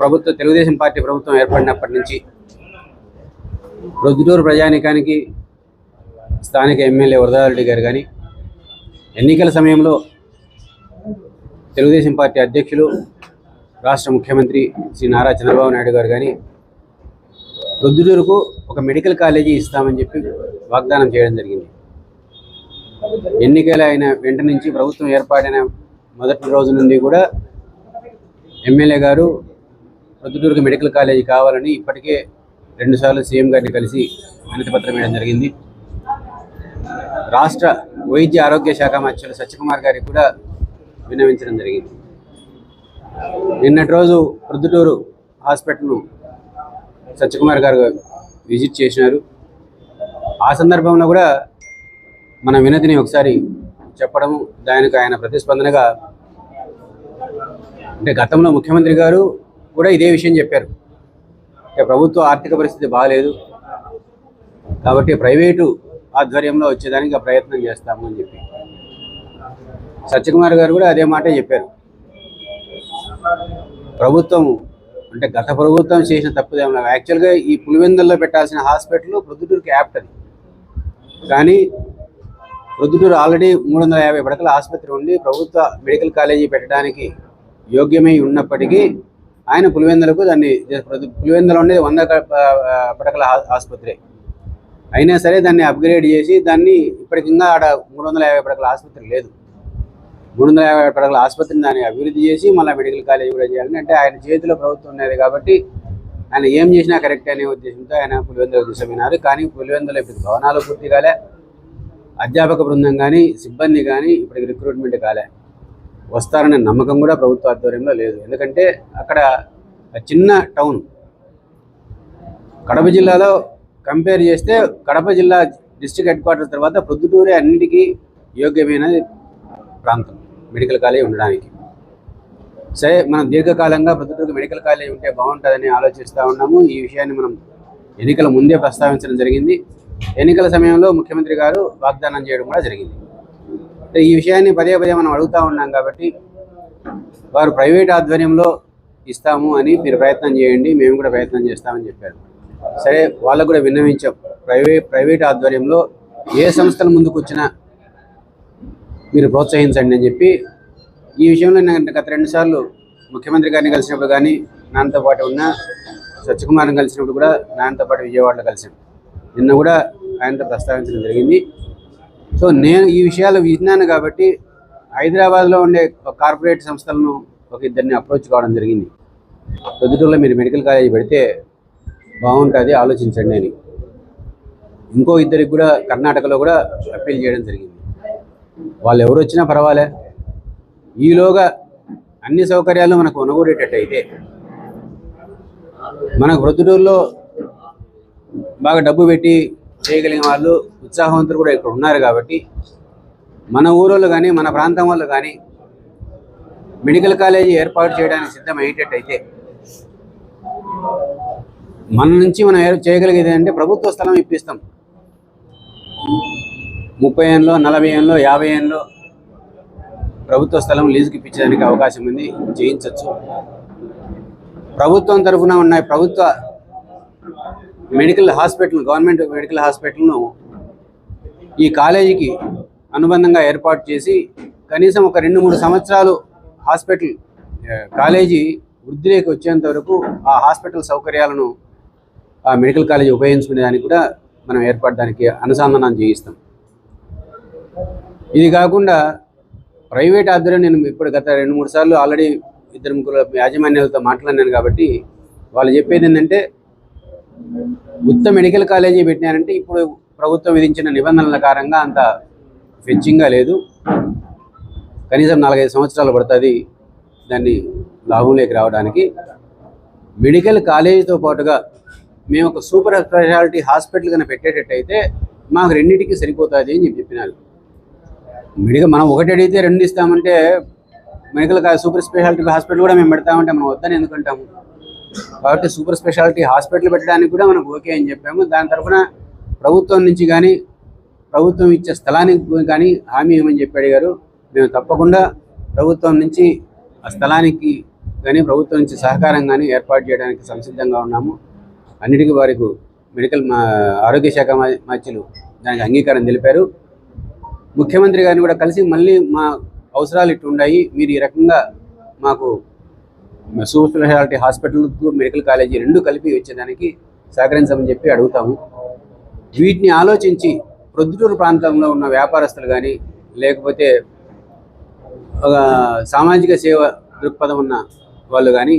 ప్రభుత్వం తెలుగుదేశం పార్టీ ప్రభుత్వం ఏర్పడినప్పటి నుంచి ప్రొద్దుటూరు ప్రజానికానికి స్థానిక ఎమ్మెల్యే వరదారెడ్డి గారు కానీ ఎన్నికల సమయంలో తెలుగుదేశం పార్టీ అధ్యక్షులు రాష్ట్ర ముఖ్యమంత్రి శ్రీ నారా చంద్రబాబు నాయుడు గారు కానీ ప్రొద్దుటూరుకు ఒక మెడికల్ కాలేజీ ఇస్తామని చెప్పి వాగ్దానం చేయడం జరిగింది. ఎన్నికలు అయిన వెంట నుంచి ప్రభుత్వం ఏర్పాటైన మొదటి రోజు నుండి కూడా ఎమ్మెల్యే గారు ప్రొద్దుటూరుకు మెడికల్ కాలేజీ కావాలని ఇప్పటికే రెండుసార్లు సీఎం గారిని కలిసి వినతి పత్రం వేయడం జరిగింది. రాష్ట్ర వైద్య ఆరోగ్య శాఖ మంత్రులు సత్యకుమార్ గారికి కూడా విన్నవించడం జరిగింది. నిన్నటి రోజు ప్రొద్దుటూరు హాస్పిటల్ను సత్యకుమార్ గారు విజిట్ చేసినారు. ఆ సందర్భంలో కూడా మన వినతిని ఒకసారి చెప్పడము దానికి ఆయన ప్రతిస్పందనగా అంటే గతంలో ముఖ్యమంత్రి గారు కూడా ఇదే విషయం చెప్పారు. ప్రభుత్వ ఆర్థిక పరిస్థితి బాగాలేదు కాబట్టి ప్రైవేటు ఆధ్వర్యంలో వచ్చేదానికి ప్రయత్నం చేస్తాము అని చెప్పి. సత్యకుమార్ గారు కూడా అదే మాటే చెప్పారు. ప్రభుత్వం అంటే గత ప్రభుత్వం చేసిన తప్పుదేమో యాక్చువల్గా ఈ పులివెందుల్లో పెట్టాల్సిన హాస్పిటల్ ప్రొద్దుటూరు యాప్ట్ అది. కానీ ప్రొద్దుటూరు ఆల్రెడీ మూడు వందల యాభై పడకల ఆసుపత్రి ఉండి ప్రభుత్వ మెడికల్ కాలేజీ పెట్టడానికి యోగ్యమై ఉన్నప్పటికీ ఆయన పులివెందులకు దాన్ని పులివెందులో ఉండేది వంద పడకల ఆసుపత్రి. అయినా సరే దాన్ని అప్గ్రేడ్ చేసి దాన్ని ఇప్పటికి ఇంకా ఆడ మూడు వందల యాభై పడకల ఆసుపత్రి లేదు. మూడు వందల యాభై పడకల ఆసుపత్రిని దాన్ని అభివృద్ధి చేసి మళ్ళీ మెడికల్ కాలేజ్ కూడా చేయాలని అంటే ఆయన చేతిలో ప్రభుత్వం ఉన్నది కాబట్టి ఆయన ఏం చేసినా కరెక్ట్ అనే ఉద్దేశంతో ఆయన పులివెందులు తీసుకున్నారు కానీ పులివెందులో ఇప్పుడు భవనాలు పూర్తి కాలే. అధ్యాపక బృందం కానీ సిబ్బంది కానీ ఇప్పటికి రిక్రూట్మెంట్ కాలే. వస్తారనే నమ్మకం కూడా ప్రభుత్వ ఆధ్వర్యంలో లేదు. ఎందుకంటే అక్కడ చిన్న టౌన్ కడప జిల్లాలో కంపేర్ చేస్తే కడప జిల్లా డిస్ట్రిక్ట్ హెడ్ క్వార్టర్ తర్వాత ప్రొద్దుటూరే అన్నిటికీ యోగ్యమైన ప్రాంతం మెడికల్ కాలేజ్ ఉండడానికి. సరే మనం దీర్ఘకాలంగా ప్రొద్దుటూరుకు మెడికల్ కాలేజ్ ఉంటే బాగుంటుందని ఆలోచిస్తూ ఉన్నాము. ఈ విషయాన్ని మనం ఎన్నికల ముందే ప్రస్తావించడం జరిగింది. ఎన్నికల సమయంలో ముఖ్యమంత్రి గారు వాగ్దానం చేయడం కూడా జరిగింది. ఈ విషయాన్ని పదే పదే మనం అడుగుతూ ఉన్నాం కాబట్టి వారు ప్రైవేట్ ఆధ్వర్యంలో ఇస్తాము అని మీరు ప్రయత్నం చేయండి మేము కూడా ప్రయత్నం చేస్తామని చెప్పారు. సరే వాళ్ళకు కూడా విన్నవించాం. ప్రైవేట్ ప్రైవేట్ ఆధ్వర్యంలో ఏ సంస్థల ముందుకు వచ్చినా మీరు ప్రోత్సహించండి అని చెప్పి ఈ విషయంలో నేను గత రెండుసార్లు ముఖ్యమంత్రి గారిని కలిసినప్పుడు కానీ నాన్నతో పాటు ఉన్న సత్యకుమార్ని కలిసినప్పుడు కూడా నాన్నతో పాటు విజయవాడలో కలిసాం. నిన్న కూడా ఆయనతో ప్రస్తావించడం జరిగింది. సో నేను ఈ విషయాలు విన్నాను కాబట్టి హైదరాబాద్లో ఉండే ఒక కార్పొరేట్ సంస్థలను ఒక ఇద్దరిని అప్రోచ్ కావడం జరిగింది. పొద్దుటూరులో మీరు మెడికల్ కాలేజ్ పెడితే బాగుంటుంది ఆలోచించండి అని. ఇంకో ఇద్దరికి కూడా కర్ణాటకలో కూడా అప్పీల్ చేయడం జరిగింది. వాళ్ళు ఎవరు వచ్చినా పర్వాలే. ఈలోగా అన్ని సౌకర్యాలు మనకు ఒనగూడేటట్టు అయితే మనకు ప్రొద్దుటూరులో బాగా డబ్బు పెట్టి చేయగలిగిన వాళ్ళు ఉత్సాహవంతులు కూడా ఇక్కడ ఉన్నారు కాబట్టి మన ఊరోళ్ళు కానీ మన ప్రాంతం వాళ్ళు కానీ మెడికల్ కాలేజీ ఏర్పాటు చేయడానికి సిద్ధమయ్యేటట్టయితే మన నుంచి మనం ఏ- చేయగలిగేది అంటే ప్రభుత్వ స్థలం ఇప్పిస్తాం. ముప్పై ఏళ్ళలో నలభై ఏళ్ళలో యాభై ఏళ్ళలో ప్రభుత్వ స్థలం లీజుకి ఇప్పించడానికి అవకాశం ఉంది. చేయించవచ్చు ప్రభుత్వం తరఫున ఉన్న ప్రభుత్వ మెడికల్ హాస్పిటల్ గవర్నమెంట్ మెడికల్ హాస్పిటల్ను ఈ కాలేజీకి అనుబంధంగా ఏర్పాటు చేసి కనీసం ఒక రెండు మూడు సంవత్సరాలు హాస్పిటల్ కాలేజీ వృద్ధిలోకి వచ్చేంత వరకు ఆ హాస్పిటల్ సౌకర్యాలను ఆ మెడికల్ కాలేజీ ఉపయోగించుకునే దానికి కూడా మనం ఏర్పాటు దానికి అనుసంధానం చేయిస్తాం. ఇది కాకుండా ప్రైవేట్ ఆధ్వర్యం నేను ఇప్పుడు గత రెండు మూడు సార్లు ఆల్రెడీ ఇద్దరు ముగ్గురు యాజమాన్యాలతో మాట్లాడినాను కాబట్టి వాళ్ళు చెప్పేది ఏంటంటే ఉత్త మెడికల్ కాలేజీ పెట్టినారంటే ఇప్పుడు ప్రభుత్వం విధించిన నిబంధనల కారణంగా అంత ఫెచ్చింగ్గా లేదు. కనీసం నాలుగైదు సంవత్సరాలు పడుతుంది దాన్ని లాభంలోకి రావడానికి. మెడికల్ కాలేజీతో పాటుగా మేము ఒక సూపర్ స్పెషాలిటీ హాస్పిటల్ కన్నా పెట్టేటట్టయితే మాకు రెండింటికి సరిపోతుంది అని చెప్పి చెప్పినారు. మెడికల్ మనం ఒకటి అడిగితే రెండు ఇస్తామంటే మెడికల్ సూపర్ స్పెషాలిటీ హాస్పిటల్ కూడా మేము పెడతామంటే మనం వద్దని ఎందుకంటాము కాబట్టి సూపర్ స్పెషాలిటీ హాస్పిటల్ పెట్టడానికి కూడా మనకు ఓకే అని చెప్పాము. దాని తరఫున ప్రభుత్వం నుంచి కానీ ప్రభుత్వం ఇచ్చే స్థలానికి కానీ హామీ ఏమని చెప్పి అడిగారు మేము తప్పకుండా ప్రభుత్వం నుంచి ఆ స్థలానికి కానీ ప్రభుత్వం నుంచి సహకారం కానీ ఏర్పాటు చేయడానికి సంసిద్ధంగా ఉన్నాము. అన్నిటికీ వారికి మెడికల్ మా ఆరోగ్య శాఖ మధ్యలు మంత్రులు దానికి అంగీకారం తెలిపారు. ముఖ్యమంత్రి గారిని కూడా కలిసి మళ్ళీ మా అవసరాలు ఇటు ఉన్నాయి మీరు ఈ రకంగా మాకు super speciality hospital medical college రెండు కలిపి వచ్చేదానికి సహకరించమని చెప్పి అడుగుతాము. వీటిని ఆలోచించి ప్రొద్దుటూరు ప్రాంతంలో ఉన్న వ్యాపారస్తులు కానీ లేకపోతే ఒక సామాజిక సేవ దృక్పథం ఉన్న వాళ్ళు కానీ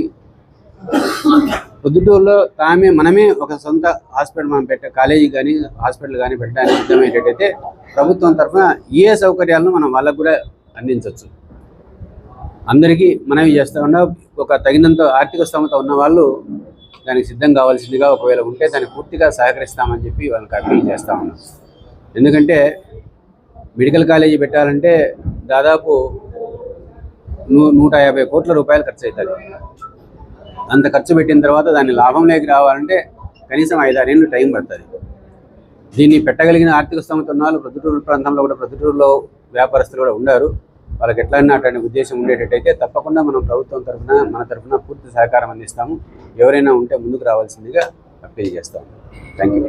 పొద్దుటూరులో తామే మనమే ఒక సొంత హాస్పిటల్ మనం పెట్ట కాలేజీ కానీ హాస్పిటల్ కానీ పెట్టడానికి సిద్ధమయ్యేటట్టయితే ప్రభుత్వం తరఫున ఏ సౌకర్యాలను మనం వాళ్ళకు కూడా అందించవచ్చు. అందరికీ మనవి చేస్తా ఉన్నా ఒక తగినంత ఆర్థిక స్థోమత ఉన్న వాళ్ళు దానికి సిద్ధం కావాల్సిందిగా ఒకవేళ ఉంటే దాన్ని పూర్తిగా సహకరిస్తామని చెప్పి వాళ్ళకి అప్పీల్ చేస్తా ఉన్నాం. ఎందుకంటే మెడికల్ కాలేజీ పెట్టాలంటే దాదాపు నూ నూట యాభై కోట్ల రూపాయలు ఖర్చు అవుతుంది అంత ఖర్చు పెట్టిన తర్వాత దాన్ని లాభంలోకి రావాలంటే కనీసం ఐదారేళ్ళు టైం పడుతుంది. దీన్ని పెట్టగలిగిన ఆర్థిక స్థోమత ఉన్న వాళ్ళు ప్రొద్దుటూరు ప్రాంతంలో కూడా ప్రొద్దుటూరులో వ్యాపారస్తులు కూడా ఉన్నారు. వాళ్ళకి ఎట్లయినా అటువంటి ఉద్దేశం ఉండేటట్టయితే తప్పకుండా మనం ప్రభుత్వం తరఫున మన తరఫున పూర్తి సహకారం అందిస్తాము. ఎవరైనా ఉంటే ముందుకు రావాల్సిందిగా అప్పీల్ చేస్తాము. Thank you